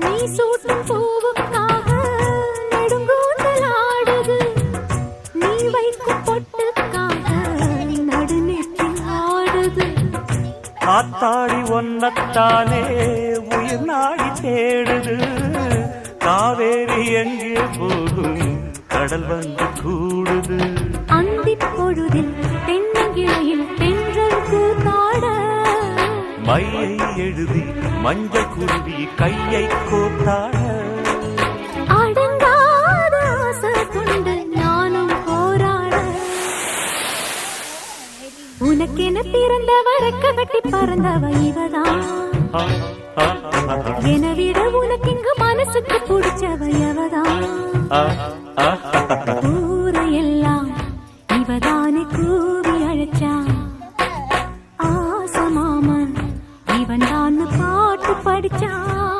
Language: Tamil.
நீ சூட்டும் பூவுக்காக நெடுங்கூந்தல் ஆடுது நீ வைக்கும் பொட்டுக்காக நடுநெற்றில் ஆடுது. ஆத்தாடி ஒன்னத்தானே உயிர் நாடி தேடுது. காவேரி எங்கே போகும் கடல் வந்து கூடுது. அந்திப் பொழுதில் மையை எழுதி மஞ்சள் குருவி கையை கோத்தாட அடங்காத ஆசை கொண்டு நானும் போராட. உனக்கென பிறந்த வரக்க கட்டி பறந்தவ இவதான். என விட உனக்கு இங்கு மனசுக்கு பிடிச்சவ எவதான். ஊரையெல்லாம் இவதானே கூவி அழைச்சான்.